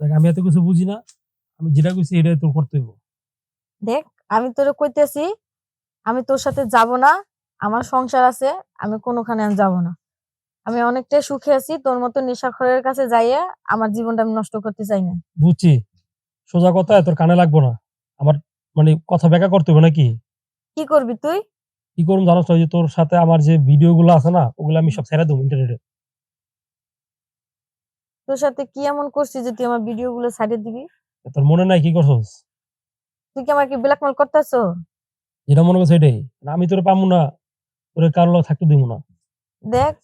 দেখ আমি এত কিছু বুঝি না। আমি যেটা কইছি এটাই তোর করতে হইব। দেখ আমি তোরে কইতেছি আমি তোর সাথে যাব না আমার সংসার আছে আমি কোনোখানে যাব না। আমি অনেকটাই সুখে আছি তোর মতো নেশাখরের কাছে যাইয়া আমার জীবনটা আমি নষ্ট করতে চাই না। বুঝছি। সোজা কথা তোর কানে লাগবো না। আমার মানে কথা ব্যাখ্যা করতে হবে নাকি? কি করবি তুই? কি করুন জানো তো যে তোর সাথে আমার যে ভিডিও গুলো আছে না ওগুলো আমি সব ছেড়ে দেবো ইন্টারনেটে তোর সাথে কি এমন করছিস যে তুই আমার ভিডিও গুলো ছাড়িয়ে দিবি তোর মনে নাই কি করছস? তুই কি আমাকে ব্ল্যাকমেল করতেছ? যেটা মনে করছ এটাই? না আমি তোর পাবো না। তোর কারও থাকতে দিব না। দেখ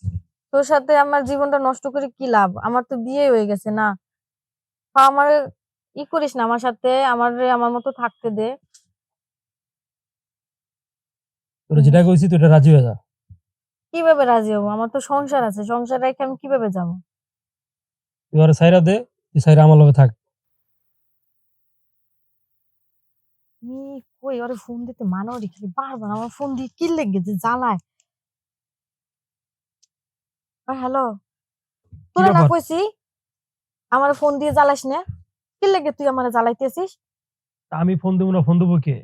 তোর সাথে আমার জীবনটা নষ্ট করে কি লাভ? আমার তো বিয়ে হয়ে গেছে না। আমার ই করিস না আমার সাথে আমার আমার মতো থাকতে দে। তোর যেটা কইছি তুই এটা রাজি হয়ে যা। কীভাবে রাজি হব? আমার তো সংসার আছে সংসার রেখে আমি কীভাবে যাব? তুই আর সাইরা দে তুই সাইরা আমার লগে থাক। আমি কই ওরে ফোন দিতে মানা বারবার আমার ফোন দিয়ে কি লেগে যে জ্বালায়? হ্যালো তোরা না কইছি আমার ফোন দিয়ে জ্বালাস না? কি লেগে তুই আমার জ্বালাইতেছিস? আমি ফোন দেবো না ফোন দেবো কে?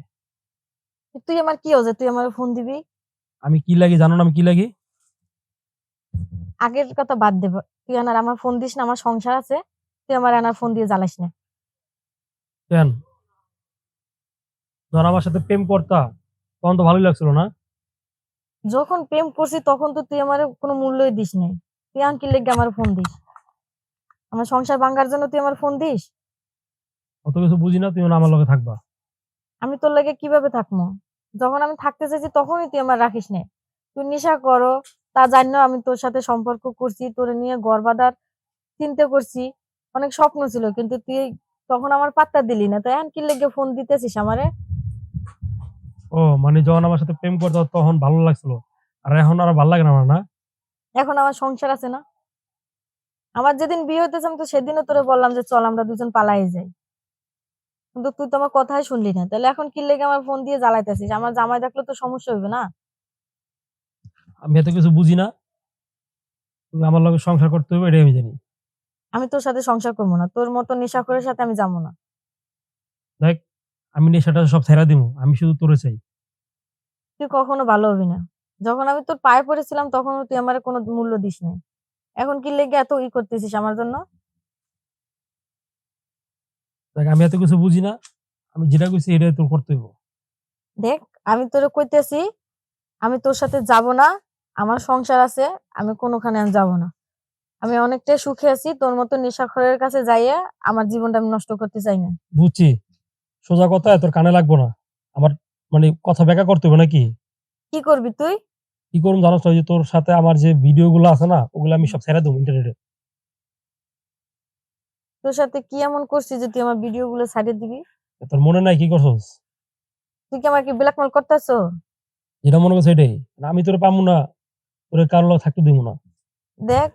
তুই আমার কি হচ্ছে তুই আমার ফোন দিবি? আমি কি লাগি জানো না আমি কি লাগি? আগের কথা বাদ দেব। তুই আনার আমার ফোন দিস না আমার সংসার আছে তুই আমার আনার ফোন দিয়ে জ্বালাস না। কেন? ধর আমার সাথে প্রেম করতা তখন তো ভালোই লাগছিল না? যখন প্রেম করছি তখন তো তুই আমার কোনো মূল্যই দিস নাই। তুই আন কি লেগে আমার ফোন দিস। আমার সংসার ভাঙ্গার জন্য তুই আমার ফোন দিস? অত কিছু বুঝি না তুই আমার লগে থাকবা। আমি তোর লাগে কীভাবে থাকব যখন আমি থাকতে চাইছি তখনই তুই আমার রাখিস না তুই নেশা করো তা জানো আমি তোর সাথে সম্পর্ক করছি তোর নিয়ে গর্বাদার চিন্তা করছি। অনেক স্বপ্ন ছিল কিন্তু তুই তখন আমার পাত্তা দিলি না। তাই কি লেগে ফোন দিতেছিস আমারে? ও মানে যখন আমার সাথে প্রেম করতো তখন ভালো লাগছিল। আর এখন আর ভালো লাগে না আমার না? এখন আমার সংসার আছে না? আমার যেদিন বিয়ে হইতেছে আমি তো সেদিনও তোরে বললাম যে চল আমরা দুজন পালাই যাই। কিন্তু তুই তো আমার কথাই শুনলি না। তাহলে এখন কি লেগে আমার ফোন দিয়ে জ্বালাইতেছিস? আমার জামাই দেখলে তো সমস্যা হইবে না? আমি এত কিছু বুঝি না। তুমি আমার লগে সংসার করতে হবে এটাই আমি জানি। আমি তোর সাথে সংসার করব না। তোর মতো নেশাখোরের সাথে আমি যাব না। দেখ আমি নেশাটা সব ছেড়া দিব আমি শুধু তোরে চাই। তুই কখনো ভালো হবি না। যখন আমি তোর পায়ে পড়েছিলাম তখন তুই আমার কোনো মূল্য দিস নাই। এখন কি লেগে এত ই করতেছিস আমার জন্য? দেখ আমি এত কিছু বুঝি না। আমি যেটা কইছি এটাই তোর করতে হইব। দেখ আমি তোরে কইতেছি আমি তোর সাথে যাব না। আমার সংসার আছে আমি কোনোখানে যাব না। আমি অনেকটাই সুখে আছি তোর মতো নেশাখরের কাছে যাইয়া আমার জীবনটা আমি নষ্ট করতে চাই না। বুঝছি। সোজা কথা তোর কানে লাগবো না। আমার মানে কথা ব্যাখ্যা করতে হবে নাকি? কি করবি তুই? কি করুন জানো তো যে তোর সাথে আমার যে ভিডিও গুলো আছে না ওগুলো আমি সব ছেড়ে দেবো ইন্টারনেটে। তোর সাথে কি এমন করছিস যে তুই আমার ভিডিও গুলো ছাড়িয়ে দিবি? তোর মনে নাই কি করছস? তুই কি আমাকে ব্ল্যাকমেল করতেছ? যেটা মনে করছ এটাই না আমি তোর পাবো না। কারও লগে থাকতে দিব না। দেখ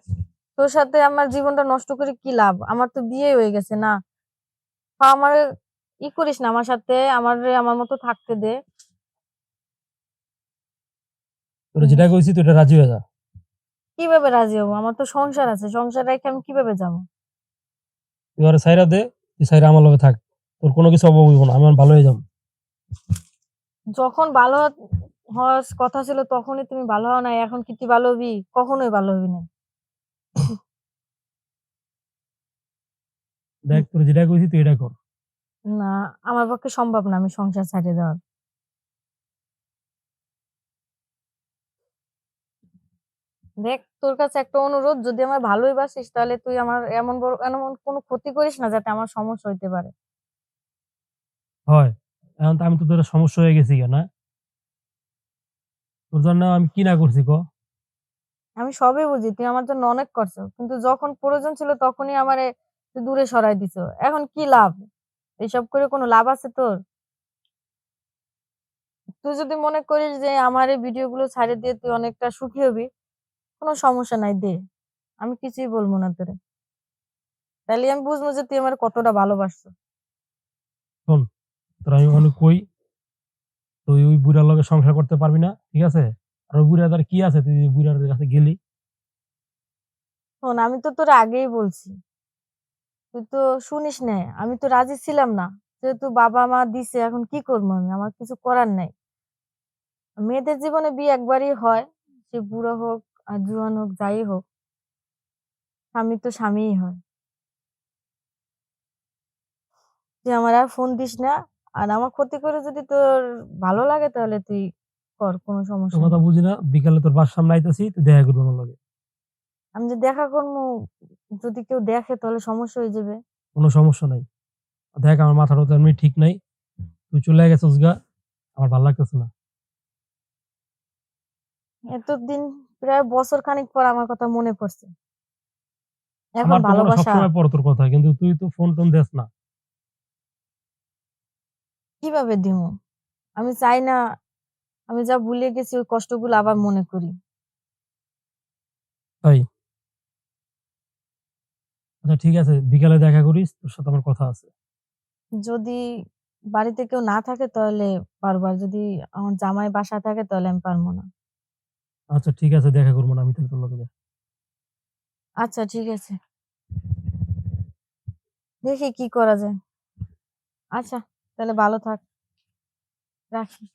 তোর সাথে আমার জীবনটা নষ্ট করে কি লাভ? আমার তো বিয়ে হয়ে গেছে না। আমার ই করিস না আমার সাথে আমার আমার মতো থাকতে দে। তোর যেটা কইছি তুই এটা রাজি হয়ে যা। কীভাবে রাজি হব? আমার তো সংসার আছে সংসার রেখে আমি কীভাবে যাব? তুই আর সাইরা দে তুই সাইরা আমার লগে থাক। তোর কোনো কিছু অভাব হইব না আমি ভালো হয়ে যাব। যখন ভালো হওয়ার কথা ছিল তখনই তুমি ভালো হও না এখন কি তুই ভালো হবি? কখনোই ভালো হবি না। দেখ তোর যেটা কইছি তুই এটা কর। না আমার পক্ষে সম্ভব না আমি সংসার ছাড়িয়ে দেওয়ার। দেখ তোর কাছে একটা অনুরোধ যদি আমার ভালোই বাসিস তাহলে তুই আমার এমন বড় এমন কোনো ক্ষতি করিস না যাতে আমার সমস্যা হইতে পারে। হয়। এখন তো আমি তো তোর সমস্যা হয়ে গেছি কেন তোর জন্য আমি কি না করছি ক? আমি সবই বুঝি তুই আমার জন্য অনেক করছ কিন্তু যখন প্রয়োজন ছিল তখনই আমারে তুই দূরে সরাই দিছো। এখন কি লাভ? এইসব করে কোনো লাভ আছে তোর? তুই যদি মনে করিস যে আমার এই ভিডিও গুলো ছাড়িয়ে দিয়ে তুই অনেকটা সুখী হবি কোনো সমস্যা নাই দে। আমি কিছুই বলব না তোরে। তাহলে আমি বুঝব যে তুই আমার কতটা ভালোবাসছো। শোন তোর আমি অনেক কই তুই ওই বুড়ার লগে সংসার করতে পারবি না, ঠিক আছে? আর ওই বুড়া তার কি আছে তুই বুড়ার কাছে গেলি? শোন, আমি তো তোর আগেই বলছি। তুই তো শুনিস নাই আমি তো রাজি ছিলাম না। যেহেতু বাবা মা দিছে, এখন কি করব আমি? আমার কিছু করার নাই। মেয়েদের জীবনে বিয়ে একবারই হয়, সে বুড়ো হোক আর জুয়ান হোক, যাই হোক, স্বামী তো স্বামীই হয়। তুই আমার আর ফোন দিস না আর আমার ক্ষতি করে যদি তোর ভালো লাগে তাহলে তুই কর কোনো তোর সমস্যা কথা বুঝি না বিকালে তোর বাস সামনে আইতাছি তুই দেখা করবি আমার লগে। আমি যে দেখা করব যদি কেউ দেখে তাহলে সমস্যা হয়ে যাবে। কোনো সমস্যা নাই। দেখ আমার মাথাটা তো এমনি ঠিক নাই। তুই চলে গেছিস গা আমার ভালো লাগতেছে না। এতদিন প্রায় বছর খানিক পর আমার কথা মনে পড়ছে। এখন ভালোবাসা সবসময় পর তোর কথা কিন্তু তুই তো ফোন টোন দেস না। কীভাবে দিব আমি চাই না আমি যা ভুলে গেছি ওই কষ্টগুলো আবার মনে করি। তাই আচ্ছা ঠিক আছে বিকালে দেখা করিস তোর সাথে আমার কথা আছে। যদি বাড়িতে কেউ না থাকে তাহলে পারবার যদি আমার জামাই বাসা থাকে তাহলে আমি পারব না। আচ্ছা ঠিক আছে দেখা করব না আমি তাহলে তোর লগে। আচ্ছা ঠিক আছে। দেখি কি করা যায়। আচ্ছা। তাহলে ভালো থাক। রাখি।